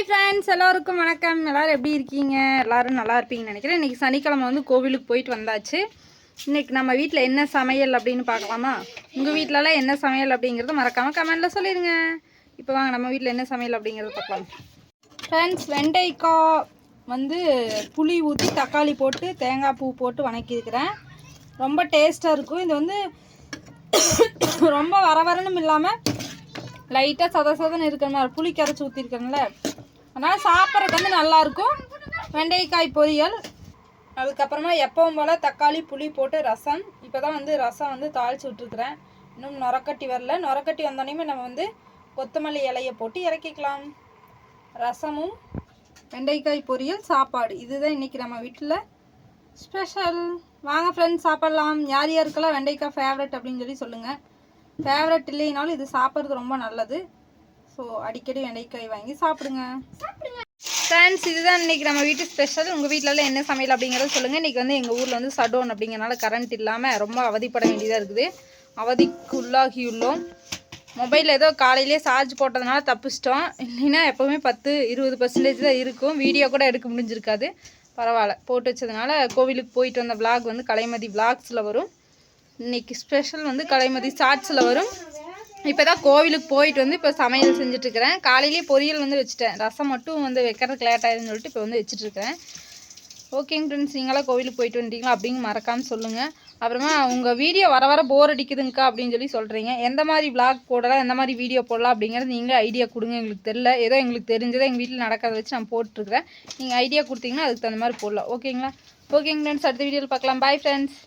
Hi friends எல்லோருக்கும் வணக்கம். எல்லோரும் எப்படி இருக்கீங்க? எல்லோரும் நல்லா இருப்பீங்கன்னு நினைக்கிறேன். இன்றைக்கி சனிக்கிழமை வந்து கோவிலுக்கு போயிட்டு வந்தாச்சு. இன்றைக்கி நம்ம வீட்டில் என்ன சமையல் அப்படின்னு பார்க்கலாமா? உங்கள் வீட்டிலலாம் என்ன சமையல் அப்படிங்கிறத மறக்காமல் கமெண்டில் சொல்லிடுங்க. இப்போ வாங்க நம்ம வீட்டில் என்ன சமையல் அப்படிங்கிறத பார்க்கலாம். ஃப்ரெண்ட்ஸ் வெண்டைக்காய் வந்து புளி ஊற்றி தக்காளி போட்டு தேங்காய் பூ போட்டு வணக்கியிருக்கிறேன். ரொம்ப டேஸ்ட்டாக இருக்கும். இது வந்து ரொம்ப வர வரணும் இல்லாமல் லைட்டாக சத சதன்னு இருக்கிற மாதிரி புளி கரைச்சி ஊற்றிருக்கேன்ல அதனால் சாப்பிட்றதுக்கு வந்து நல்லாயிருக்கும். வெண்டைக்காய் பொரியல். அதுக்கப்புறமா எப்பவும் போல் தக்காளி புளி போட்டு ரசம். இப்போ தான் வந்து ரசம் வந்து தாளித்து விட்ருக்குறேன் இன்னும் நொரக்கட்டி வரல. நொரக்கட்டி வந்தோடனே நம்ம வந்து கொத்தமல்லி இலையை போட்டு இறக்கிக்கலாம். ரசமும் வெண்டைக்காய் பொரியல் சாப்பாடு. இதுதான் இன்றைக்கி நம்ம வீட்டில் ஸ்பெஷல். வாங்க ஃப்ரெண்ட்ஸ் சாப்பிட்லாம். யார் யாருக்கெல்லாம் வெண்டைக்காய் ஃபேவரட் அப்படின்னு சொல்லி சொல்லுங்கள் ஃபேவரட் இல்லைனாலும் இது சாப்பிட்றது ரொம்ப நல்லது. ஸோ அடிக்கடி வெண்டைக்காய் வாங்கி சாப்பிடுங்க. ஃப்ரெண்ட்ஸ் இதுதான் இன்றைக்கி நம்ம வீட்டு ஸ்பெஷல் உங்கள் வீட்டிலலாம் என்ன சமையல் அப்படிங்கிறத சொல்லுங்கள் இன்றைக்கி வந்து எங்கள் ஊரில் வந்து சடோன் அப்படிங்கிறனால கரண்ட் இல்லாமல் ரொம்ப அவதிப்பட வேண்டியதாக இருக்குது. அவதிக்கு உள்ளாகியுள்ளோம் மொபைலில் ஏதோ காலையிலே சார்ஜ் போட்டதுனால தப்பிச்சிட்டோம். இல்லைன்னா எப்போவுமே பத்து இருபது பர்சன்டேஜ் தான் இருக்கும். வீடியோ கூட எடுக்க முடிஞ்சிருக்காது. பரவாயில்ல. போட்டு வச்சதுனால கோவிலுக்கு போயிட்டு வந்த vlog வந்து கலைமதி vlogsல வரும். இன்னைக்கு ஸ்பெஷல் வந்து கலைமதி ஷார்ட்ஸில் வரும். இப்போ தான் கோவிலுக்கு போயிட்டு வந்து இப்போ சமையல் செஞ்சுட்ருக்கிறேன் காலையிலேயே பொரியல் வந்து வச்சுட்டேன். ரசம் மட்டும் வந்து வைக்கிறதுக்கு லேட் ஆயிருன்னு சொல்லிட்டு இப்போ வந்து வச்சுட்ருக்கிறேன் ஓகேங்க ஃப்ரெண்ட்ஸ் நீங்களாம் கோவிலுக்கு போயிட்டு வந்துட்டீங்களா அப்படின்னு மறக்காமல் சொல்லுங்கள் அப்புறமா உங்கள் வீடியோ வர வர போர் அடிக்குதுங்கக்கா அப்படின்னு சொல்லி சொல்கிறீங்க எந்த மாதிரி விளாக் போடலாம் எந்த மாதிரி வீடியோ போடலாம் அப்படிங்கிறது நீங்களே ஐடியா கொடுங்க. எங்களுக்கு தெரில ஏதோ எங்களுக்கு தெரிஞ்சதை எங்கள் வீட்டில் நடக்கிறத வச்சு நான் போட்டுருக்கிறேன் நீங்கள் ஐடியா கொடுத்தீங்கன்னா அதுக்கு தகுந்த மாதிரி போடலாம். ஓகேங்களா ஓகேங்க ஃப்ரெண்ட்ஸ் அடுத்த வீடியோவில் பார்க்கலாம். Bye friends